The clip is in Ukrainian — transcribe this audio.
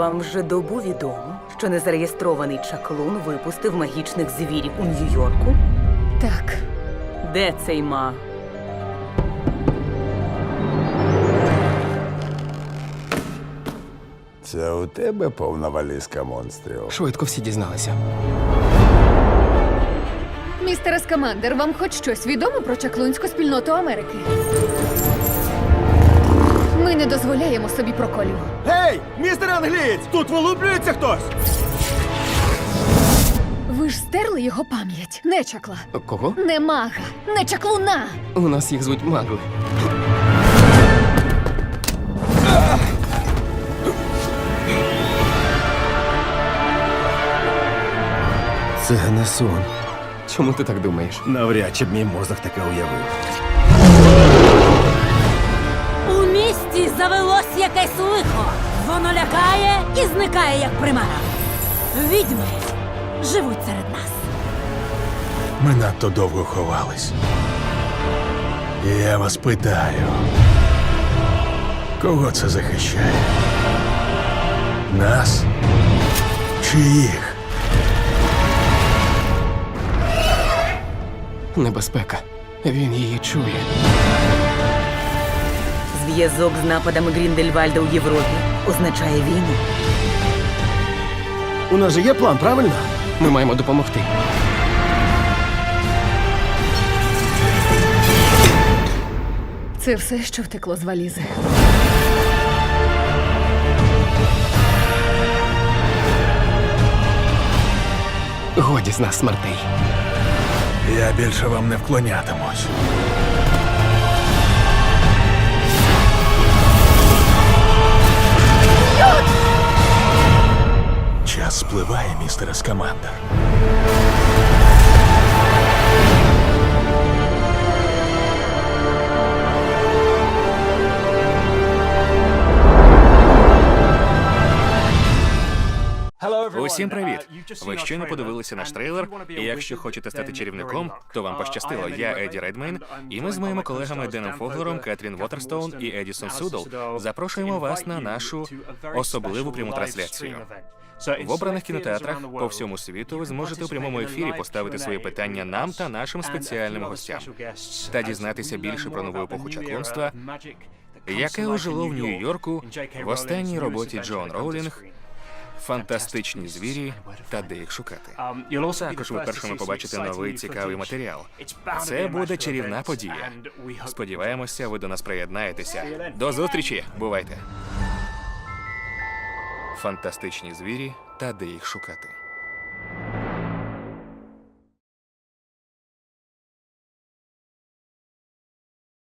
Вам вже добу відомо, що незареєстрований чаклун випустив магічних звірів у Нью-Йорку? Так, Де цей маг? Це у тебе повна валізка монстрів. Швидко всі дізналися. містер Ескамандер, вам хоч щось відомо про чаклунську спільноту Америки? Ми не дозволяємо собі проколів. Гей, містер англієць! Тут вилуплюється хтось! Ви ж стерли його пам'ять. Не чакла, Кого? не мага, не чаклуна. У нас їх звуть магли. Це не сон. Чому ти так думаєш? Навряд чи б мій мозок таке уявив. Завелось якесь лихо. Воно лякає і зникає, як примара. Відьми живуть серед нас. Ми надто довго ховались. І я вас питаю. Кого це захищає? Нас? Чи їх? Небезпека. Він її чує. Зв'язок з нападами Гріндельвальда у Європі означає війну. У нас же є план, правильно? Ми маємо допомогти. Це все, що втекло з валізи. Годі з нас смертей. Я більше вам не вклонятимусь. Спливає, містер Ескамандер. Усім привіт! Ви щойно подивилися наш трейлер. І якщо хочете стати чарівником, то вам пощастило. Я Еді Редмейн, і ми з моїми колегами Деном Фоглером, Кетрін Вотерстоун і Едісон Судол запрошуємо вас на нашу особливу пряму трансляцію. В обраних кінотеатрах по всьому світу ви зможете у прямому ефірі поставити свої питання нам та нашим спеціальним гостям та дізнатися більше про нову епоху чаклунства, яке ожило в Нью-Йорку в останній роботі Джоан Роулінг Фантастичні звірі та де їх шукати. Також ви першими побачите новий цікавий матеріал. Це буде чарівна подія. Сподіваємося, ви до нас приєднаєтеся. До зустрічі! Бувайте! Фантастичні звірі та де їх шукати.